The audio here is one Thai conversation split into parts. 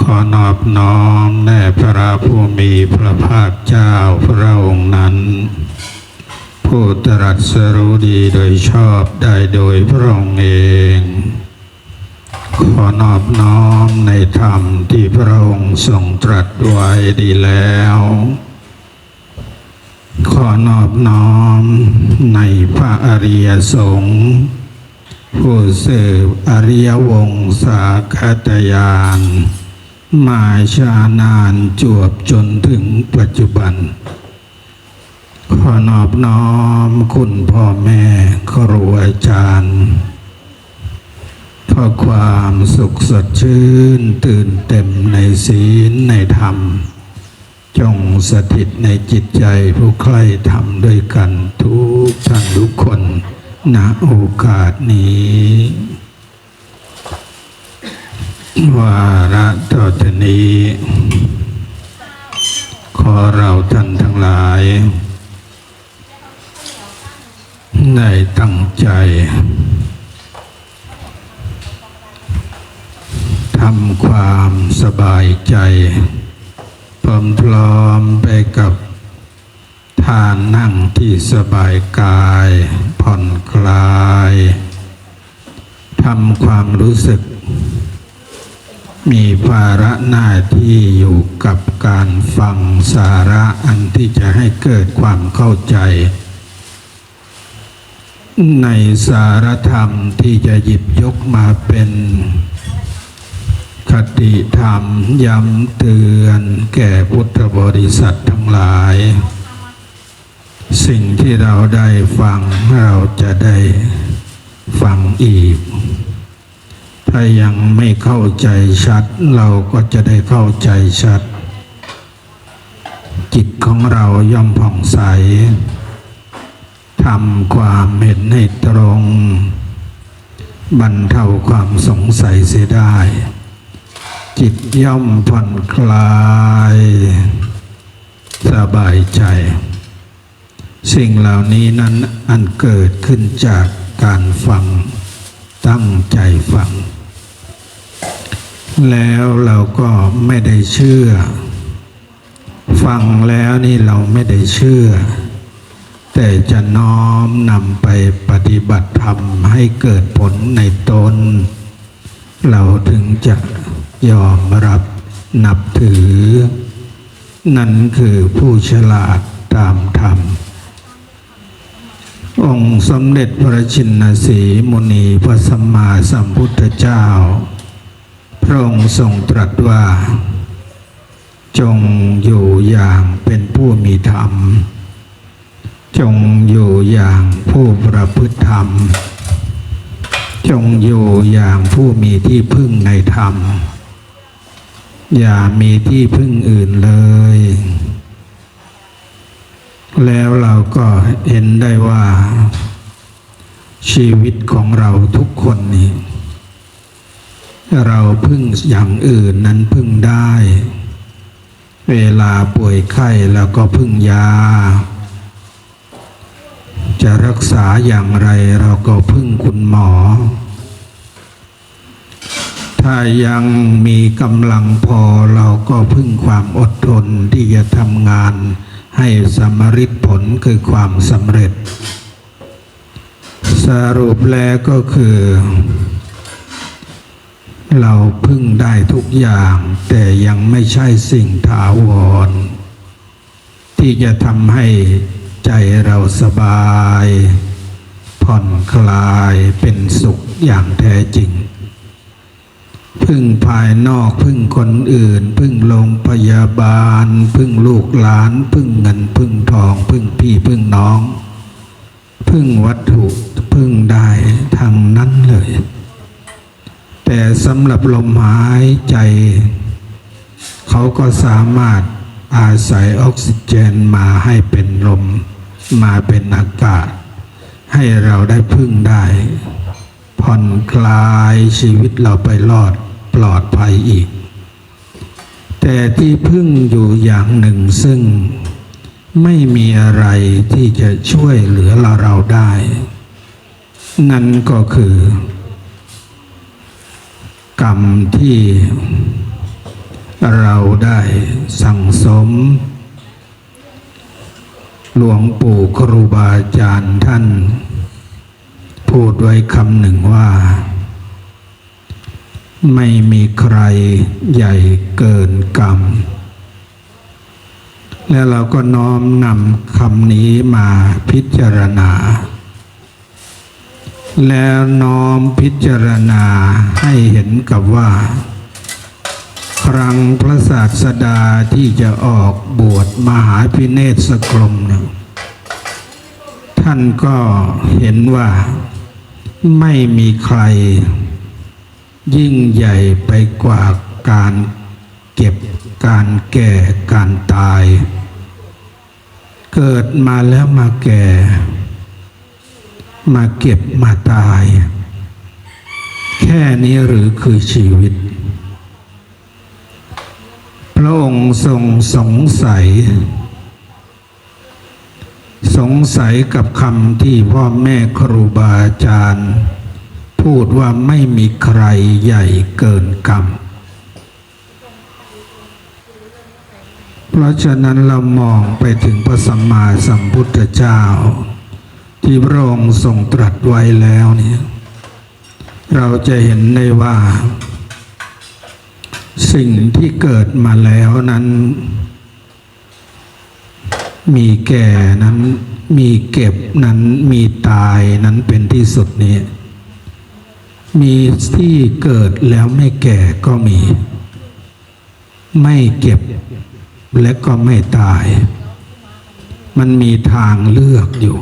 ขอนอบน้อมแด่พระผู้มีพระภาคเจ้าพระองค์นั้น ผู้ตรัสรู้ดีโดยชอบได้โดยพระองค์เอง ขอนอบน้อมในธรรมที่พระองค์ทรงตรัสไว้ดีแล้ว ขอนอบน้อมในพระอริยสงฆ์ผู้สืบอริยวงศาคตยาน มาชานานจวบจนถึงปัจจุบัน ขอนอบน้อมคุณพ่อแม่ครูอาจารย์เพราะความสุขสดชื่นตื่นเต็มในศีลในธรรม จงสถิตในจิตใจผู้ใคร่ทำด้วยกันทุกท่านทุกคนณโอกาสนี้ วาระต่อจากนี้ ขอเราท่านทั้งหลาย ได้ตั้งใจทำความสบายใจ พร้อมๆไปกับท่านนั่งที่สบายกาย ผ่อนคลายทำความรู้สึก มีภาระหน้าที่อยู่กับการฟังสาระอันที่จะให้เกิดความเข้าใจ ในสารธรรมที่จะหยิบยกมาเป็นคติธรรมย้ำเตือนแก่พุทธบริษัททั้งหลาย สิ่งที่เราได้ฟังเราจะได้ฟังอีก ถ้ายังไม่เข้าใจชัด เราก็จะได้เข้าใจชัด จิตของเราย่อมผ่องใสทำความเห็นให้ตรงบรรเทาความสงสัยเสียได้ จิตย่อมผ่อนคลาย สบายใจ สิ่งเหล่านี้นั้นอันเกิดขึ้นจากการฟัง ตั้งใจฟัง แล้วเราก็ไม่ได้เชื่อ ฟังแล้วนี่เราไม่ได้เชื่อ แต่จะน้อมนำไปปฏิบัติธรรมให้เกิดผลในตน เราถึงจะยอมรับนับถือ นั่นคือผู้ฉลาดตามธรรม องค์สมเด็จพระชินสีมุนีพระสัมมาสัมพุทธเจ้า ระองค์ทรงตรัสว่า จงอยู่อย่างเป็นผู้มีธรรม จงอยู่อย่างผู้ประพฤติธรรม จงอยู่อย่างผู้มีที่พึ่งในธรรม อย่ามีที่พึ่งอื่นเลย แล้วเราก็เห็นได้ว่า ชีวิตของเราทุกคนนี่ เราพึ่งอย่างอื่นนั้นพึ่งได้ เวลาป่วยไข้แล้วก็พึ่งยา จะรักษาอย่างไรเราก็พึ่งคุณหมอ ถ้ายังมีกำลังพอเราก็พึ่งความอดทนที่จะทำงานให้สำเร็จผลคือความสำเร็จ สรุปแล้วก็คือ เราพึ่งได้ทุกอย่าง แต่ยังไม่ใช่สิ่งถาวร ที่จะทำให้ใจเราสบาย ผ่อนคลายเป็นสุขอย่างแท้จริง พึ่งภายนอกพึ่งคนอื่น พึ่งโรงพยาบาล พึ่งลูกหลาน พึ่งเงิน พึ่งทอง พึ่งพี่พึ่งน้อง พึ่งวัตถุพึ่งได้ทางนั้นเลย แต่สำหรับลมหายใจ เขาก็สามารถอาศัยออกซิเจนมาให้เป็นลม มาเป็นอากาศ ให้เราได้พึ่งได้ ผ่อนคลายชีวิตเราไปรอดปลอดภัยอีก แต่ที่พึ่งอยู่อย่างหนึ่งซึ่งไม่มีอะไรที่จะช่วยเหลือเราเราได้ นั่นก็คือ กรรมที่เราได้สั่งสม หลวงปู่ครูบาอาจารย์ท่าน พูดไว้คำหนึ่งว่า ไม่มีใครใหญ่เกินกรรม และเราก็น้อมนำคำนี้มาพิจารณา แล้วน้อมพิจารณาให้เห็นกับว่า ครั้งพระศาสดาที่จะออกบวชมหาพิเนศกรมเนี่ยท่านก็เห็นว่าไม่มีใคร ยิ่งใหญ่ไปกว่าการเก็บการแก่การตาย เกิดมาแล้วมาแก่ มาเก็บมาตาย แค่นี้หรือคือชีวิต พระองค์ทรงสงสัย สงสัยกับคำที่พ่อแม่ครูบาอาจารย์ พูดว่าไม่มีใครใหญ่เกินกรรม เพราะฉะนั้นเรามองไปถึงพระสัมมาสัมพุทธเจ้า ที่พระองค์ทรงตรัสไว้แล้วเนี่ยเราจะเห็นได้ว่า สิ่งที่เกิดมาแล้วนั้น มีแก่นั้นมีเก็บนั้นมีตายนั้นเป็นที่สุดนี้ มีที่เกิดแล้วไม่แก่ก็มี ไม่เก็บและก็ไม่ตาย มันมีทางเลือกอยู่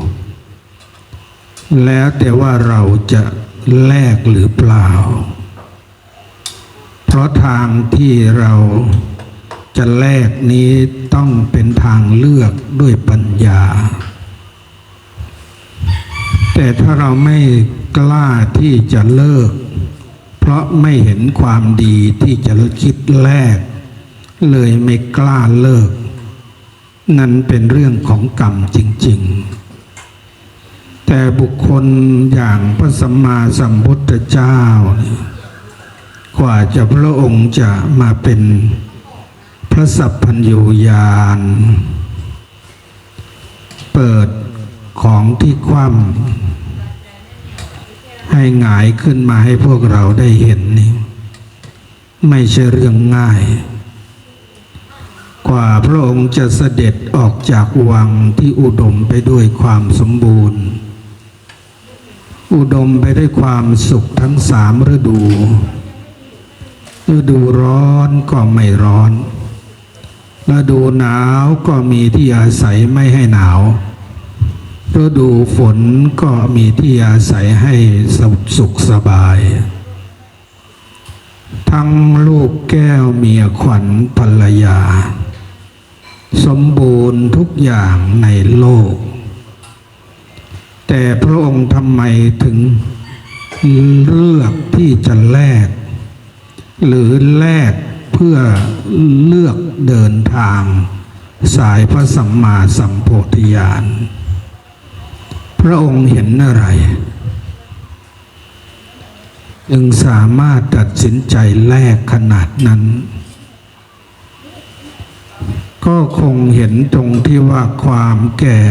แล้วแต่ว่าเราจะแลกหรือเปล่า เพราะทางที่เราจะแลกนี้ต้องเป็นทางเลือกด้วยปัญญา แต่ถ้าเราไม่กล้าที่จะเลิก เพราะไม่เห็นความดีที่จะคิดแลก เลยไม่กล้าเลิก นั่นเป็นเรื่องของกรรมจริง ๆ แต่บุคคลอย่างพระสัมมาสัมพุทธเจ้านี่กว่าจะพระองค์จะมาเป็นพระสัพพัญญูญาณ เปิดของที่คว่ำให้หงายขึ้นมาให้พวกเราได้เห็นนี่ไม่ใช่เรื่องง่าย กว่าพระองค์จะเสด็จออกจากวังที่อุดมไปด้วยความสมบูรณ์ อุดมไปด้วยความสุขทั้งสามฤดู ฤดูร้อนก็ไม่ร้อน ฤดูหนาวก็มีที่อาศัยไม่ให้หนาว ฤดูฝนก็มีที่อาศัยให้สุขสบาย ทั้งลูกแก้วเมียขวัญภรรยา สมบูรณ์ทุกอย่างในโลก แต่พระองค์ทำไมถึงเลือกที่จะแลก หรือแลกเพื่อเลือกเดินทาง สายพระสัมมาสัมโพธิญาณพระองค์เห็นอะไร จึงสามารถตัดสินใจแลกขนาดนั้น ก็คงเห็นตรงที่ว่าความแก่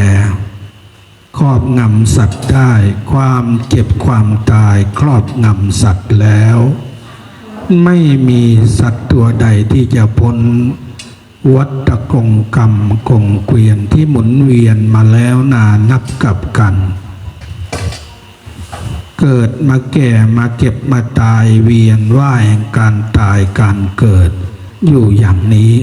ครอบงำสัตว์ได้ ความเจ็บความตายครอบงำสัตว์แล้ว ไม่มีสัตว์ตัวใดที่จะพ้น วัฏกงกรรมกงเกวียนที่หมุนเวียนมาแล้วนานับกับกัน เกิดมาแก่มาเก็บมาตายเวียนว่ายการตายการเกิดอยู่อย่างนี้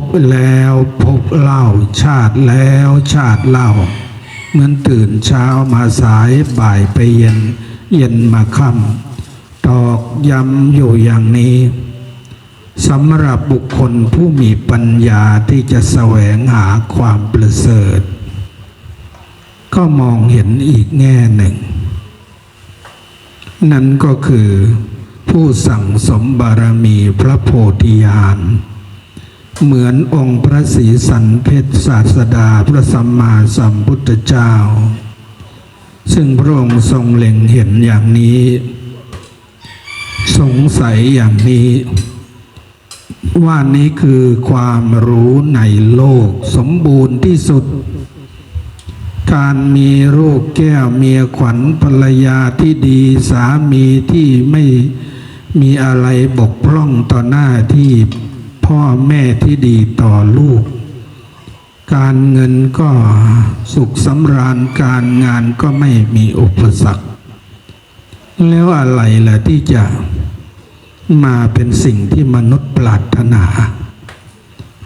บแล้วพบเล่าชาติแล้วชาติเล่า เหมือนตื่นเช้ามาสายบ่ายไปเย็น เย็นมาค่ำตอกย้ำอยู่อย่างนี้สำหรับบุคคลผู้มีปัญญาที่จะแสวงหาความประเสริฐ ก็มองเห็นอีกแง่หนึ่ง นั่นก็คือผู้สั่งสมบารมีพระโพธิญาณ เหมือนองค์พระศรีสันเพชรศาสดาพระสัมมาสัมพุทธเจ้า ซึ่งพระองค์ทรงเล็งเห็นอย่างนี้ สงสัยอย่างนี้ ว่านี้คือความรู้ในโลกสมบูรณ์ที่สุด การมีลูกแก้วเมียขวัญภรรยาที่ดีสามีที่ไม่มีอะไรบกพร่องต่อหน้าที่ พ่อแม่ที่ดีต่อลูก การเงินก็สุขสำราญการงานก็ไม่มีอุปสรรค แล้วอะไรล่ะที่จะมาเป็นสิ่งที่มนุษย์ปรารถนา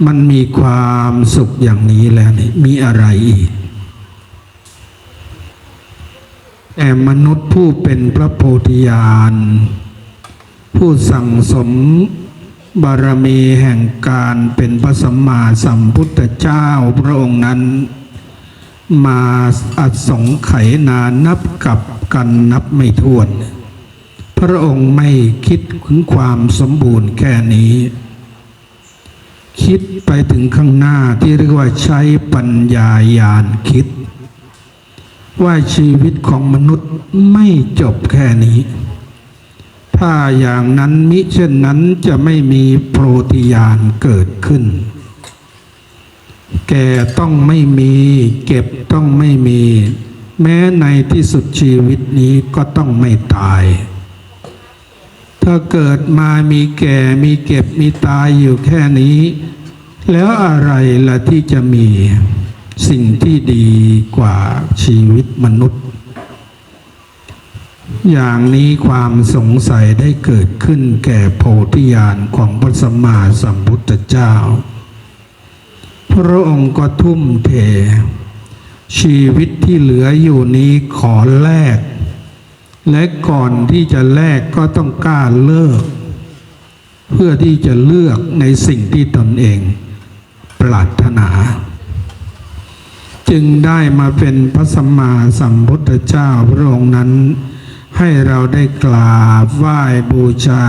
มันมีความสุขอย่างนี้แล้วนี่มีอะไรอีก แต่มนุษย์ผู้เป็นพระโพธิญาณผู้สั่งสม บารมีแห่งการเป็นพระสัมมาสัมพุทธเจ้าพระองค์นั้น มาอัดสงไขนานนับกับกันนับไม่ถ้วน พระองค์ไม่คิดถึงความสมบูรณ์แค่นี้ คิดไปถึงข้างหน้าที่เรียกว่าใช้ปัญญายาณคิด ว่าชีวิตของมนุษย์ไม่จบแค่นี้ ถ้าอย่างนั้นมิเช่นนั้นจะไม่มีโพธิญาณเกิดขึ้น แก่ต้องไม่มีเก็บต้องไม่มี แม้ในที่สุดชีวิตนี้ก็ต้องไม่ตาย ถ้าเกิดมามีแก่มีเก็บมีตายอยู่แค่นี้ แล้วอะไรล่ะที่จะมีสิ่งที่ดีกว่าชีวิตมนุษย์ อย่างนี้ความสงสัยได้เกิดขึ้นแก่โพธิญาณของพระสัมมาสัมพุทธเจ้า พระองค์ก็ทุ่มเท ชีวิตที่เหลืออยู่นี้ขอแลก และก่อนที่จะแลกก็ต้องกล้าเลิก เพื่อที่จะเลือกในสิ่งที่ตนเอง ปรารถนา จึงได้มาเป็นพระสัมมาสัมพุทธเจ้าพระองค์นั้น ให้เราได้กราบไหว้บูชา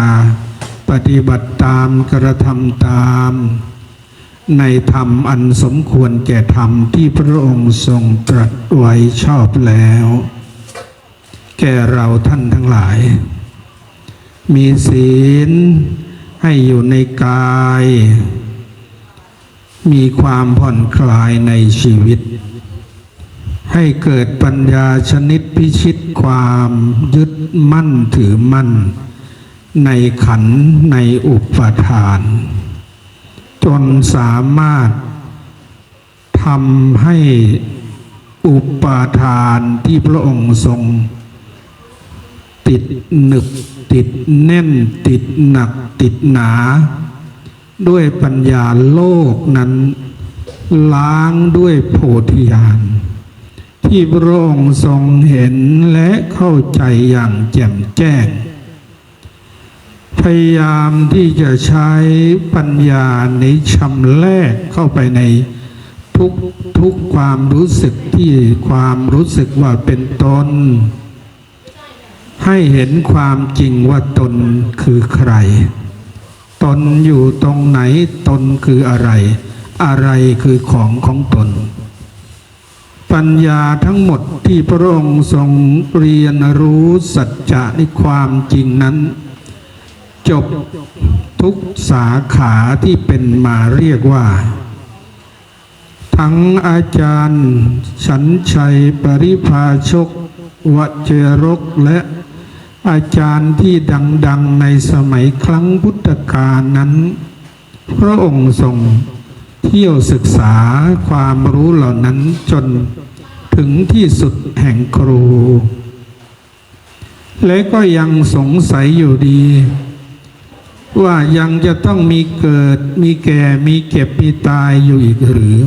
ปฏิบัติตามกระทำตาม ในธรรมอันสมควรแก่ธรรมที่พระองค์ทรงตรัสไว้ชอบแล้ว แก่เราท่านทั้งหลาย มีศีลให้อยู่ในกาย มีความผ่อนคลายในชีวิต ให้เกิดปัญญาชนิดพิชิตความยึดมั่นถือมั่น ในขันในอุปทาน จนสามารถทำให้อุปาทานที่พระองค์ทรง ติดหนึบติดแน่นติดหนักติดหนา ด้วยปัญญาโลกนั้น ล้างด้วยโพธิญาณ ที่พระองค์ทรงเห็นและเข้าใจอย่างแจ่มแจ้ง พยายามที่จะใช้ปัญญาในชำแรกเข้าไปในทุกทุกความรู้สึกที่ความรู้สึกว่าเป็นตน ให้เห็นความจริงว่าตนคือใคร ตนอยู่ตรงไหนตนคืออะไร อะไรคือของของตน ปัญญาทั้งหมดที่พระองค์ทรงเรียนรู้สัจจะในความจริงนั้น จบทุกสาขาที่เป็นมาเรียกว่า ทั้งอาจารย์ฉันชัยปริภาชกวเจรกและอาจารย์ที่ดัง ๆ ในสมัยครั้งพุทธกาลนั้น พระองค์ทรง เที่ยวศึกษาความรู้เหล่านั้นจนถึงที่สุดแห่งครู และก็ยังสงสัยอยู่ดี ว่ายังจะต้องมีเกิดมีแก่มีเก็บมีตายอยู่อีกหรือ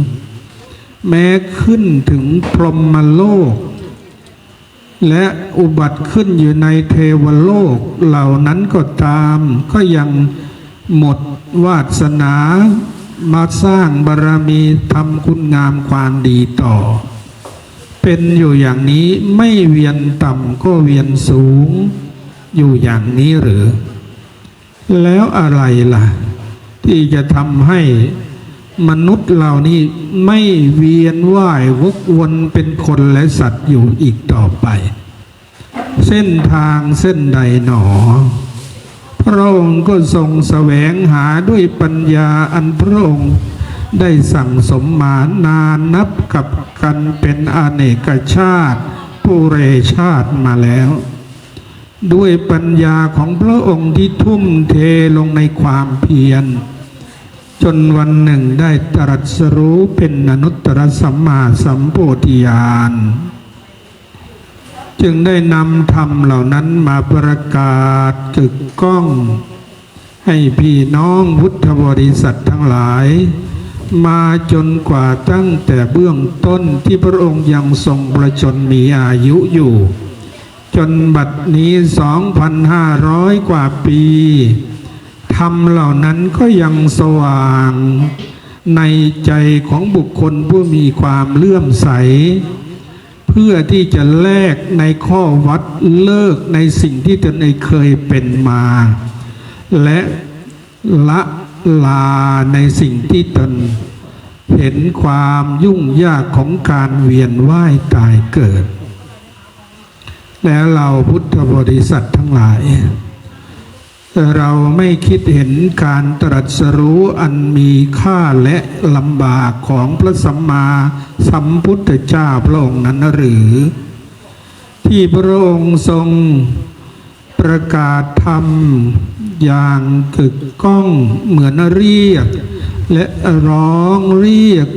แม้ขึ้นถึงพรหมโลก และอุบัติขึ้นอยู่ในเทวโลกเหล่านั้นก็ตาม ก็ยังหมดวาสนา มาสร้างบารมีทำคุณงามความดีต่อ เป็นอยู่อย่างนี้ไม่เวียนต่ำก็เวียนสูง อยู่อย่างนี้หรือ แล้วอะไรล่ะ ที่จะทำให้มนุษย์เหล่านี้ไม่เวียนว่าย วกวนเป็นคนและสัตว์อยู่อีกต่อไป เส้นทางเส้นใดหนอ พระองค์ก็ทรงแสวงหาด้วยปัญญาอันพระองค์ได้สั่งสมมานานนับกับกันเป็นอเนกชาติปุเรชาติมาแล้ว ด้วยปัญญาของพระองค์ที่ทุ่มเทลงในความเพียร จนวันหนึ่งได้ตรัสรู้เป็นอนุตตรสัมมาสัมโพธิญาณ จึงได้นำธรรมเหล่านั้นมาประกาศกึกก้อง ให้พี่น้องพุทธบริษัททั้งหลาย มาจนกว่าตั้งแต่เบื้องต้นที่พระองค์ยังทรงประชนมีอายุอยู่ จนบัดนี้ 2,500 กว่าปีธรรมเหล่านั้นก็ยังสว่าง ในใจของบุคคลผู้มีความเลื่อมใส เพื่อที่จะแลกในข้อวัดเลิกในสิ่งที่ตนเองเคยเป็นมา และละลาในสิ่งที่ตนเห็นความยุ่งยากของการเวียนว่ายตายเกิด แล้วเราพุทธบริษัททั้งหลาย เราไม่คิดเห็นการตรัสรู้อันมีค่าและลำบากของพระสัมมาสัมพุทธเจ้าพระองค์นั้นหรือ ที่พระองค์ทรงประกาศธรรมอย่างกึกก้องเหมือนเรียก และร้องเรียก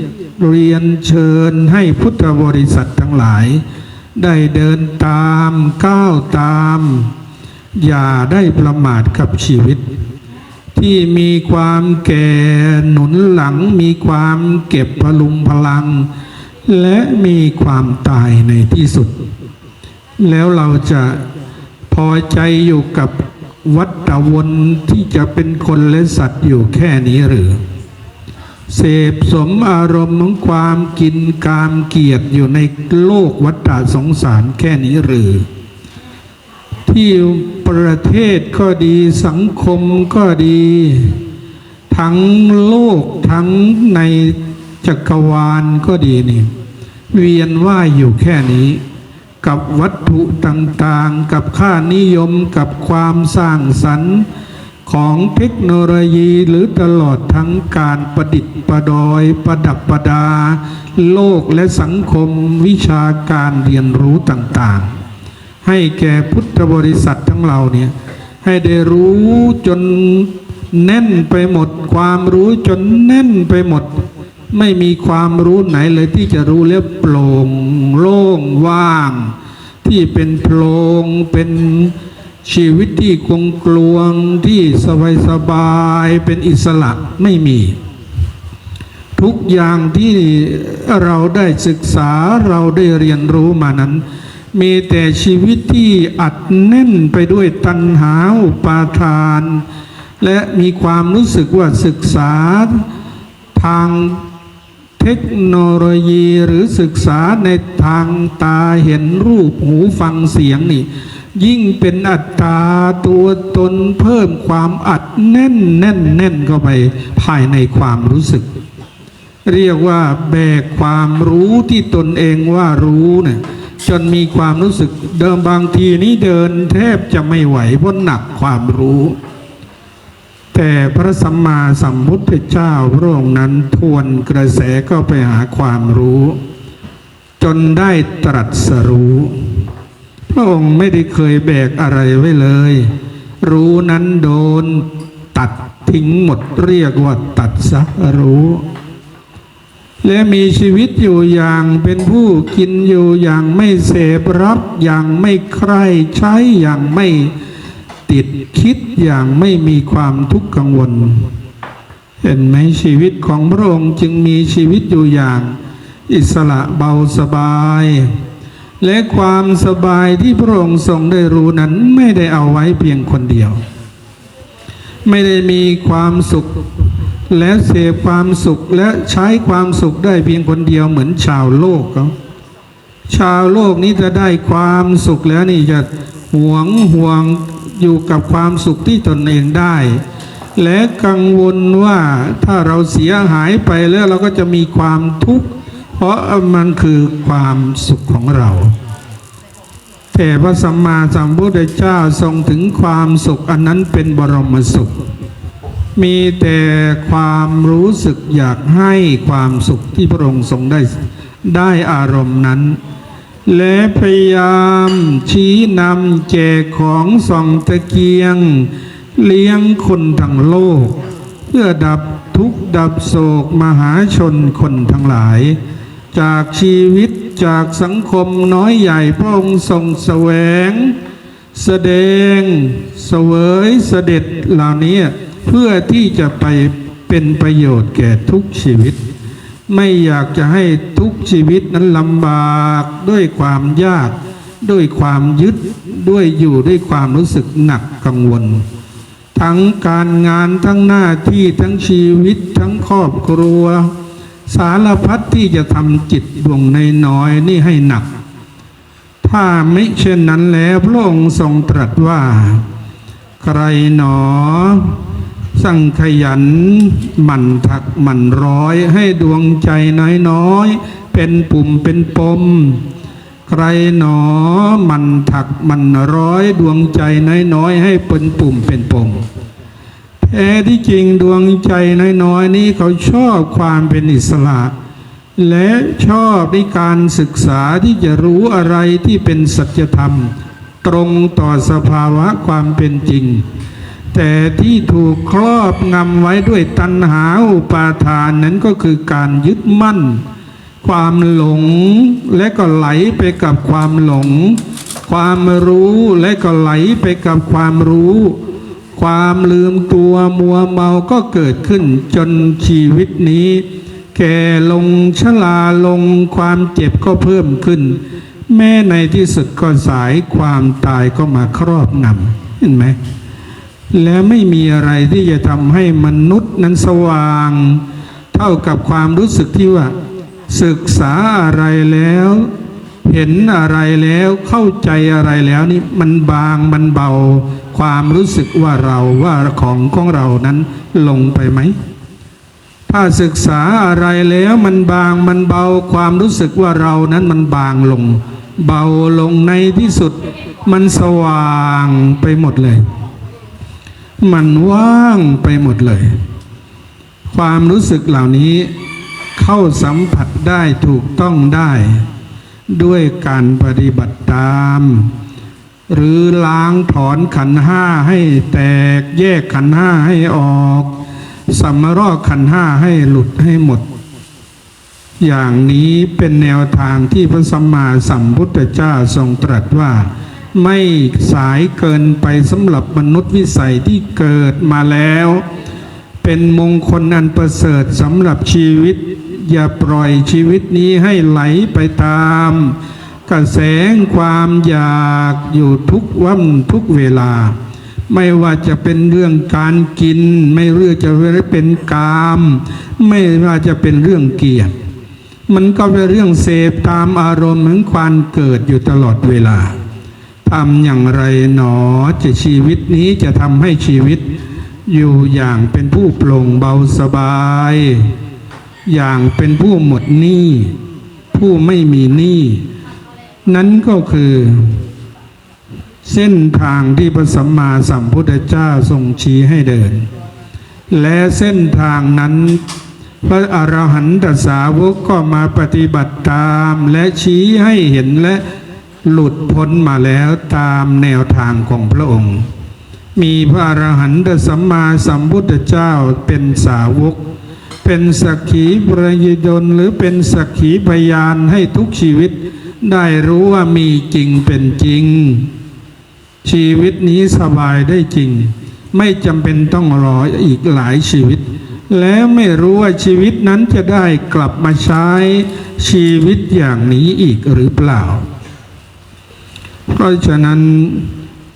เรียนเชิญให้พุทธบริษัททั้งหลาย ได้เดินตามก้าวตาม อย่าได้ประมาทกับชีวิต ที่มีความแก่หนุนหลังมีความเก็บพลุงพลัง และมีความตายในที่สุด แล้วเราจะพอใจอยู่กับวัฏวนที่จะเป็นคนและสัตว์อยู่แค่นี้หรือ เสพสมอารมณ์ของความกินกามเกียรติอยู่ในโลกวัฏสงสารแค่นี้หรือ ที่ ประเทศก็ดีสังคมก็ดี ทั้งโลกทั้งในจักรวาลก็ดีนี่เวียนว่ายอยู่แค่นี้ กับวัตถุต่างๆ กับค่านิยมกับความสร้างสรรค์ของเทคโนโลยีหรือตลอดทั้งการประดิษฐ์ประดอย ประดับประดา โลกและสังคมวิชาการเรียนรู้ต่างๆ ให้แก่พุทธบริษัททั้งเราเนี่ยให้ได้รู้จนแน่นไปหมด ความรู้จนแน่นไปหมด ไม่มีความรู้ไหนเลยที่จะรู้แล้วโปร่งโล่งว่าง ที่เป็นโพรงเป็นชีวิตที่กลงกลวงที่สบายสบายๆเป็นอิสระไม่มี ทุกอย่างที่เราได้ศึกษาเราได้เรียนรู้มานั้น มีแต่ชีวิตที่อัดแน่นไปด้วยตัณหาอุปาทาน และมีความรู้สึกว่าศึกษาทางเทคโนโลยีหรือศึกษาในทางตาเห็นรูปหูฟังเสียงนี่ ยิ่งเป็นอัตตาตัวตนเพิ่มความอัดแน่นแน่นแน่นเข้าไปภายในความรู้สึก เรียกว่าแบกความรู้ที่ตนเองว่ารู้เนี่ย จนมีความรู้สึกเดิมบางทีนี้เดินแทบจะไม่ไหวเพราะหนักความรู้ แต่พระสัมมาสัมพุทธเจ้าพระองค์นั้นทวนกระแสก็ไปหาความรู้ จนได้ตรัสรู้ พระองค์ไม่ได้เคยแบกอะไรไว้เลย รู้นั้นโดนตัดทิ้งหมดเรียกว่าตัดสัรู้ และมีชีวิตอยู่อย่างเป็นผู้กินอยู่อย่างไม่เสพรับอย่างไม่ใคร่ใช้อย่างไม่ติดคิดอย่างไม่มีความทุกข์กังวล เห็นไหมชีวิตของพระองค์จึงมีชีวิตอยู่อย่าง อิสระเบาสบาย และความสบายที่พระองค์ทรงได้รู้นั้นไม่ได้เอาไว้เพียงคนเดียว ไม่ได้มีความสุข และเสพความสุขและใช้ความสุขได้เพียงคนเดียวเหมือนชาวโลกเขาชาวโลกนี้จะได้ความสุขแล้วนี่จะหวงห่วงอยู่กับความสุขที่ตนเองได้ และกังวลว่าถ้าเราเสียหายไปแล้วเราก็จะมีความทุกข์เพราะมันคือความสุขของเรา แต่พระสัมมาสัมพุทธเจ้าทรงถึงความสุขอันนั้นเป็นบรมสุข มีแต่ความรู้สึกอยากให้ความสุขที่พระองค์ทรงได้ได้อารมณ์นั้น และพยายามชี้นำแจกของส่องตะเกียง เลี้ยงคนทั้งโลก เพื่อดับทุกข์ดับโศกมหาชนคนทั้งหลาย จากชีวิตจากสังคมน้อยใหญ่พระองค์ทรงแสวง แสดงเสวยเสด็จเหล่านี้ เพื่อที่จะไปเป็นประโยชน์แก่ทุกชีวิต ไม่อยากจะให้ทุกชีวิตนั้นลำบากด้วยความยาก ด้วยความยึดด้วยอยู่ด้วยความรู้สึกหนักกังวล ทั้งการงานทั้งหน้าที่ทั้งชีวิตทั้งครอบครัว สารพัดที่จะทำจิตดวงในน้อยนี่ให้หนัก ถ้าไม่เช่นนั้นแล้วพระองค์ทรงตรัสว่า ใครหนอ สั่งขยันหมั่นถักหมั่นร้อย ให้ดวงใจน้อยๆ เป็นปุ่มเป็นปม ใครหนอมันถักมันร้อยดวงใจน้อยๆ ให้เป็นปุ่มเป็นปมแท้ที่จริงดวงใจน้อยๆนี้เขาชอบความเป็นอิสระ และชอบในการศึกษาที่จะรู้อะไรที่เป็นสัจธรรม ตรงต่อสภาวะความเป็นจริง แต่ที่ถูกครอบงำไว้ด้วยตัณหาอุปาทานนั้นก็คือการยึดมั่น ความหลงและก็ไหลไปกับความหลง ความรู้และก็ไหลไปกับความรู้ ความลืมตัวมัวเมาก็เกิดขึ้นจนชีวิตนี้ แก่ลงชราลงความเจ็บก็เพิ่มขึ้น แม้ในที่สุดก็สายความตายก็มาครอบงำเห็นไหม แล้วไม่มีอะไรที่จะทำให้มนุษย์นั้นสว่าง เท่ากับความรู้สึกที่ว่า ศึกษาอะไรแล้ว เห็นอะไรแล้วเข้าใจอะไรแล้วนี่มันบางมันเบา ความรู้สึกว่าเราว่าของของเรานั้นลงไปไหม ถ้าศึกษาอะไรแล้วมันบางมันเบา ความรู้สึกว่าเรานั้นมันบางลง เบาลงในที่สุด มันสว่างไปหมดเลย มันว่างไปหมดเลย ความรู้สึกเหล่านี้เข้าสัมผัสได้ถูกต้องได้ ด้วยการปฏิบัติตาม หรือล้างถอนขันห้าให้แตกแยกขันห้าให้ออกสัมรอกขันห้าให้หลุดให้หมด อย่างนี้เป็นแนวทางที่พระสัมมาสัมพุทธเจ้าทรงตรัสว่า ไม่สายเกินไปสำหรับมนุษย์วิสัยที่เกิดมาแล้ว เป็นมงคลอันประเสริฐสำหรับชีวิต อย่าปล่อยชีวิตนี้ให้ไหลไปตาม กระแสงความอยากอยู่ทุกวันทุกเวลา ไม่ว่าจะเป็นเรื่องการกิน ไม่เรื่องจะเป็นกาม ไม่ว่าจะเป็นเรื่องเกียรติมันก็เป็นเรื่องเสพตามอารมณ์เหมือนความเกิดอยู่ตลอดเวลา ทำอย่างไรหนอจะชีวิตนี้จะทำให้ชีวิต อยู่อย่างเป็นผู้โปร่งเบาสบาย อย่างเป็นผู้หมดหนี้ ผู้ไม่มีหนี้ นั้นก็คือ เส้นทางที่พระสัมมาสัมพุทธเจ้าทรงชี้ให้เดิน และเส้นทางนั้นพระอรหันตสาวกก็มาปฏิบัติตามและชี้ให้เห็นและ หลุดพ้นมาแล้วตามแนวทางของพระองค์ มีพระอรหันตสัมมาสัมพุทธเจ้าเป็นสาวก เป็นสักขีประยดลหรือเป็นสักขีพยานให้ทุกชีวิต ได้รู้ว่ามีจริงเป็นจริง ชีวิตนี้สบายได้จริง ไม่จำเป็นต้องรออีกหลายชีวิต แล้วไม่รู้ว่าชีวิตนั้นจะได้กลับมาใช้ชีวิตอย่างนี้อีกหรือเปล่า เพราะฉะนั้น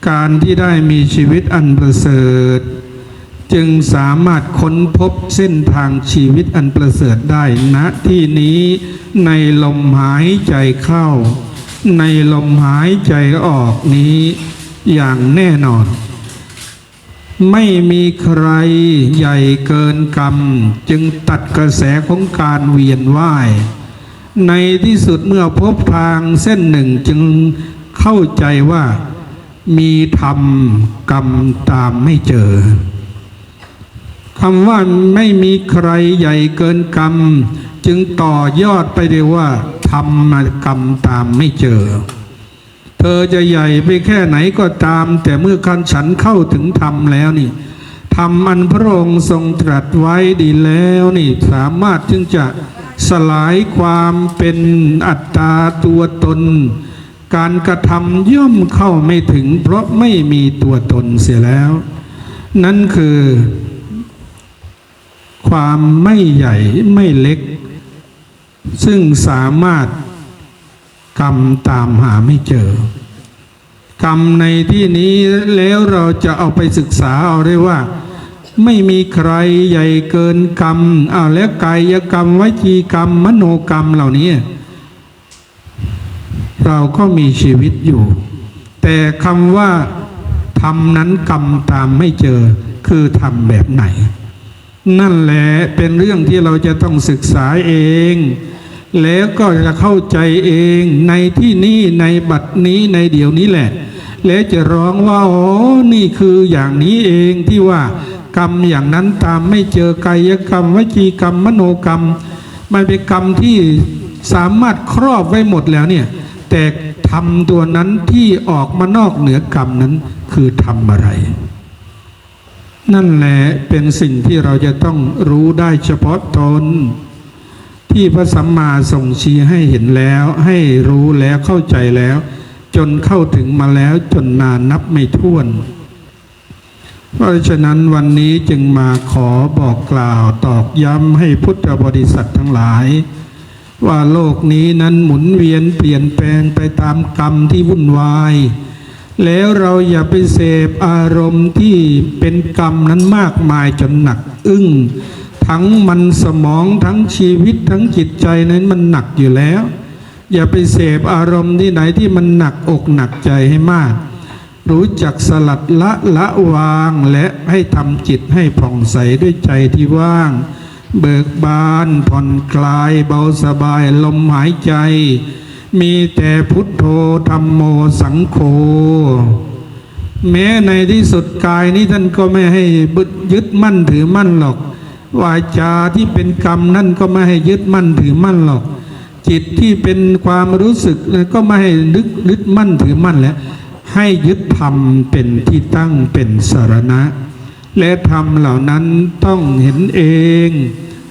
การที่ได้มีชีวิตอันประเสริฐ จึงสามารถค้นพบเส้นทางชีวิตอันประเสริฐได้ณที่นี้ในลมหายใจเข้า ในลมหายใจออกนี้อย่างแน่นอน ไม่มีใครใหญ่เกินกรรม จึงตัดกระแสของการเวียนว่าย ในที่สุดเมื่อพบทางเส้นหนึ่งจึง เข้าใจว่ามีธรรมกรรมตามไม่เจอคำว่าไม่มีใครใหญ่เกินกรรม จึงต่อยอดไปได้ว่าธรรมกรรมตามไม่เจอ เธอจะใหญ่ไปแค่ไหนก็ตาม แต่เมื่อคันฉันเข้าถึงธรรมแล้วนี่ธรรมอันพระองค์ทรงตรัสไว้ดีแล้วนี่สามารถจึงจะสลายความเป็นอัตตาตัวตน การกระทำย่อมเข้าไม่ถึง เพราะไม่มีตัวตนเสียแล้ว นั่นคือ ความไม่ใหญ่ไม่เล็ก ซึ่งสามารถกรรมตามหาไม่เจอ กรรมในที่นี้แล้วเราจะเอาไปศึกษาเอาได้ว่า ไม่มีใครใหญ่เกินกรรมอ้าวแล้วกายกรรมวจีกรรม มโนกรรมเหล่านี้ เราก็มีชีวิตอยู่ แต่คำว่าทำนั้นกรรมตามไม่เจอคือทำแบบไหน นั่นแหละเป็นเรื่องที่เราจะต้องศึกษาเอง แล้วก็จะเข้าใจเองในที่นี้ในบัดนี้ในเดี๋ยวนี้แหละ แล้วจะร้องว่าอ๋อนี่คืออย่างนี้เองที่ว่ากรรมอย่างนั้นตามไม่เจอกายกรรมวจีกรรมมโนกรรม มันเป็นกรรมที่สามารถครอบไว้หมดแล้วเนี่ย แต่ทำตัวนั้นที่ออกมานอกเหนือกรรมนั้นคือทำอะไร นั่นแหละเป็นสิ่งที่เราจะต้องรู้ได้เฉพาะตนที่พระสัมมาส่งชี้ให้เห็นแล้ว ให้รู้แล้วเข้าใจแล้ว จนเข้าถึงมาแล้วจนนานนับไม่ถ้วน เพราะฉะนั้นวันนี้จึงมาขอบอกกล่าวตอกย้ำให้พุทธบริษัททั้งหลาย ว่าโลกนี้นั้นหมุนเวียนเปลี่ยนแปลงไปตามกรรมที่วุ่นวาย แล้วเราอย่าไปเสพอารมณ์ที่เป็นกรรมนั้นมากมายจนหนัก อึ้งทั้งมันสมองทั้งชีวิตทั้งจิตใจนั้นมันหนักอยู่แล้ว อย่าไปเสพอารมณ์ที่ไหนที่มันหนักอกหนักใจให้มาก รู้จักสลัดละละวางและให้ทำจิตให้ผ่องใสด้วยใจที่ว่าง เบิกบานผ่อนคลายเบาสบายลมหายใจ มีแต่พุทโธธรรมโมสังโฆแม้ในที่สุดกายนี้ท่านก็ไม่ให้บึดยึดมั่นถือมั่นหรอก วาจาที่เป็นกรรมนั่นก็ไม่ให้ยึดมั่นถือมั่นหรอก จิตที่เป็นความรู้สึกก็ไม่ให้นึกยึดมั่นถือมั่นแล้วให้ยึดธรรมเป็นที่ตั้งเป็นสารณะ และธรรมเหล่านั้นต้องเห็นเอง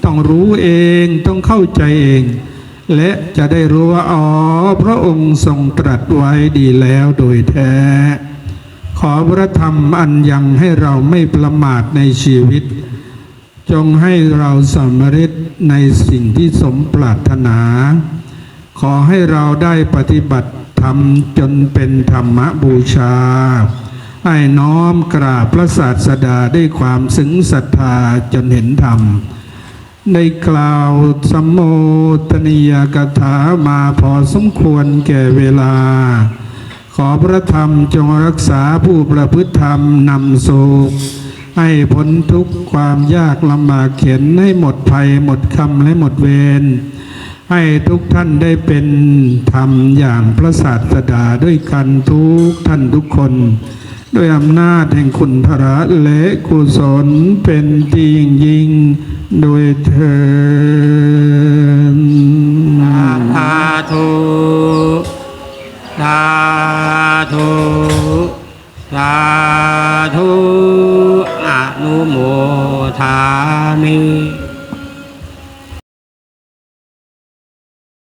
ต้องรู้เองต้องเข้าใจเอง และจะได้รู้ว่าอ๋อพระองค์ทรงตรัสไว้ดีแล้วโดยแท้ ขอพระธรรมอันยังให้เราไม่ประมาทในชีวิต จงให้เราสำเร็จในสิ่งที่สมปรารถนา ขอให้เราได้ปฏิบัติธรรมจนเป็นธรรมบูชา ให้น้อมกราบพระศาสดาด้วยความซึ้งศรัทธาจนเห็นธรรมได้กล่าวสัมโมตนิยกถามาพอสมควรแก่เวลา ขอพระธรรมจงรักษาผู้ประพฤติธรรมนำสุขให้พ้นทุกความยากลำบากเข็นให้หมดภัยหมดคำและหมดเวรให้ทุกท่านได้เป็นธรรมอย่างพระศาสดาด้วยกันทุกท่านทุกคน ด้วยอำนาจแห่งคุณพระและกุศลเป็นที่ยิ่งยิ่งโดยเธอสาธุสาธุสาธุอนุโมทามิ